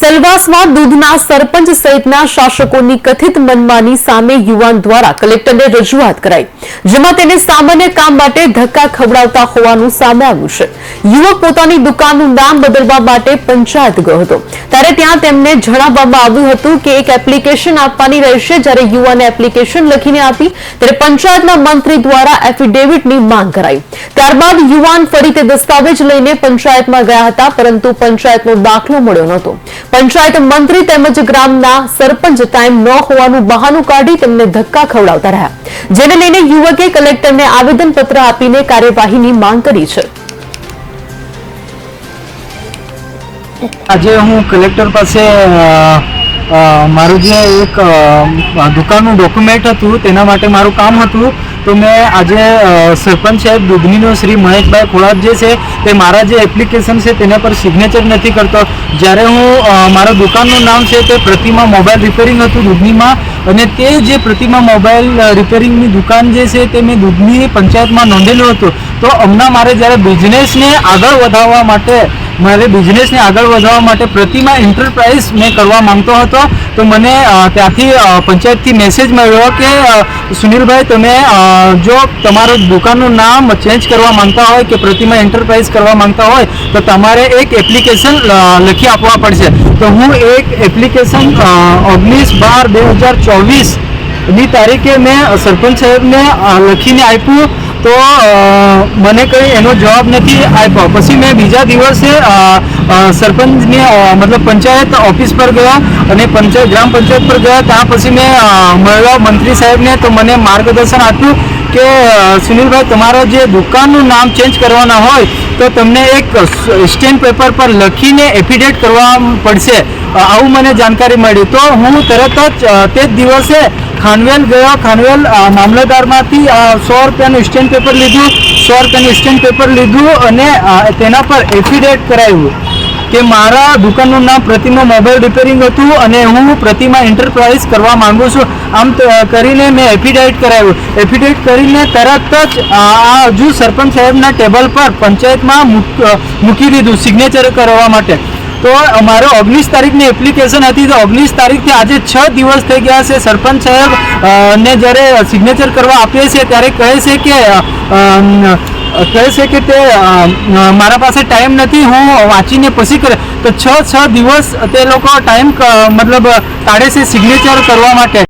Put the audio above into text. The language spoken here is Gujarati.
સેલવાસમાં દૂધના સરપંચ સહિતના શાસકોની કથિત મનમાની સામે યુવાન દ્વારા કલેક્ટરને રજૂઆત કરાઈ, જેમાં તેને સામાન્ય કામ માટે ધક્કા ખવડાવતા હોવાનું સામે આવ્યું છે. યુવક પોતાની દુકાનનું નામ બદલવા માટે પંચાયત ગયો હતો. ત્યારે ત્યાં તેમને જણાવવામાં આવ્યું હતું કે એક એપ્લિકેશન આપવાની રહેશે, જ્યારે યુવાને એપ્લિકેશન લખીને આપી, ત્યારે પંચાયતના મંત્રી દ્વારા એફિડેવિટની માંગ કરાઈ. ત્યારબાદ યુવાન ફરી તે દસ્તાવેજ લઈને પંચાયતમાં ગયા હતા, પરંતુ પંચાયતનો દાખલો મળ્યો નહોતો. પંચાયત મંત્રી તેમજ ગ્રામના સરપંચ ટાઈમ ન હોવાનું બહાનું કાઢી તેમને ધક્કા ખવડાવતા રહ્યા. જેને લઈને યુવકે કલેક્ટરને આવેદનપત્ર આપીને કાર્યવાહીની માંગ કરી છે. આજે હું કલેક્ટર પાસે મારું જે એક દુકાનનું ડોક્યુમેન્ટ હતું, તેના માટે મારું કામ હતું. તો મેં આજે સરપંચ સાહેબ દુધનીનો શ્રી મહેશભાઈ ખોડાત જે છે, તે મારા જે એપ્લિકેશન છે તેના પર સિગ્નેચર નથી કરતો. જ્યારે હું મારા દુકાનનું નામ છે તે પ્રતિમા મોબાઈલ રિપેરિંગ હતું દુધનીમાં, અને તે જે પ્રતિમા મોબાઈલ રિપેરિંગની દુકાન જે છે તે મેં દૂધની પંચાયતમાં નોંધેલું હતું. તો હમણાં મારે જ્યારે બિઝનેસને આગળ વધારવા માટે મારે બિઝનેસને આગળ વધારવા માટે પ્રતિમા એન્ટરપ્રાઇઝ મેં કરવા માંગતો હતો. તો મને ત્યાંથી પંચાયતથી મેસેજ મળ્યો કે સુનિલભાઈ, તમે જો તમારું દુકાનનું નામ ચેન્જ કરવા માંગતા હોય કે પ્રતિમા એન્ટરપ્રાઇઝ કરવા માંગતા હોય, તો તમારે એક એપ્લિકેશન લખી આપવા પડશે. તો હું એક એપ્લિકેશન ઓગણીસ બાર બે હજાર ચોવીસની તારીખે મેં સરપંચ સાહેબને લખીને આપ્યું. તો મને કંઈ એનો જવાબ નથી આપ્યો. પછી મેં બીજા દિવસે સરપંચની મતલબ પંચાયત ઓફિસ પર ગયા અને પંચાયત, ગ્રામ પંચાયત પર ગયા. ત્યાં પછી મેં મળ્યા મંત્રી સાહેબને તો મને માર્ગદર્શન આપ્યું કે સુનિલભાઈ, તમારા જે દુકાનનું નામ ચેન્જ કરવાના હોય તો તમને એક સ્ટેમ્પ પેપર પર લખીને એફિડેટ કરવા પડશે. આવું મને જાણકારી મળી. તો હું તરત જ તે જ દિવસે ખાનવેલ ગયો. ખાનવેલ મામલતદારમાંથી સો રૂપિયાનું સ્ટેમ્પ પેપર લીધું. સો રૂપિયાનું સ્ટેમ્પ પેપર લીધું અને તેના પર એફિડેટ કરાવ્યું કે મારા દુકાનનું નામ પ્રતિમા મોબાઈલ રિપેરિંગ હતું અને હું પ્રતિમા એન્ટરપ્રાઇઝ કરવા માગું છું. આમ કરીને મેં એફિડેટ કરાવ્યું એફિડેટ કરીને તરત જ આ હજુ સરપંચ સાહેબના ટેબલ પર પંચાયતમાં મૂક- દીધું સિગ્નેચર કરવા માટે. તો અમારો ઓગણીસ તારીખની એપ્લિકેશન હતી. તો ઓગણીસ તારીખથી આજે છ દિવસ થઈ ગયા છે. સરપંચ સાહેબ ને જ્યારે સિગ્નેચર કરવા આપીએ છીએ ત્યારે કહે છે કે કહે છે કે તે મારા પાસે ટાઈમ નથી, હું વાંચીને પછી કરે, તો છ છ દિવસ તે લોકો ટાઈમ મતલબ કાઢે છે સિગ્નેચર કરવા માટે.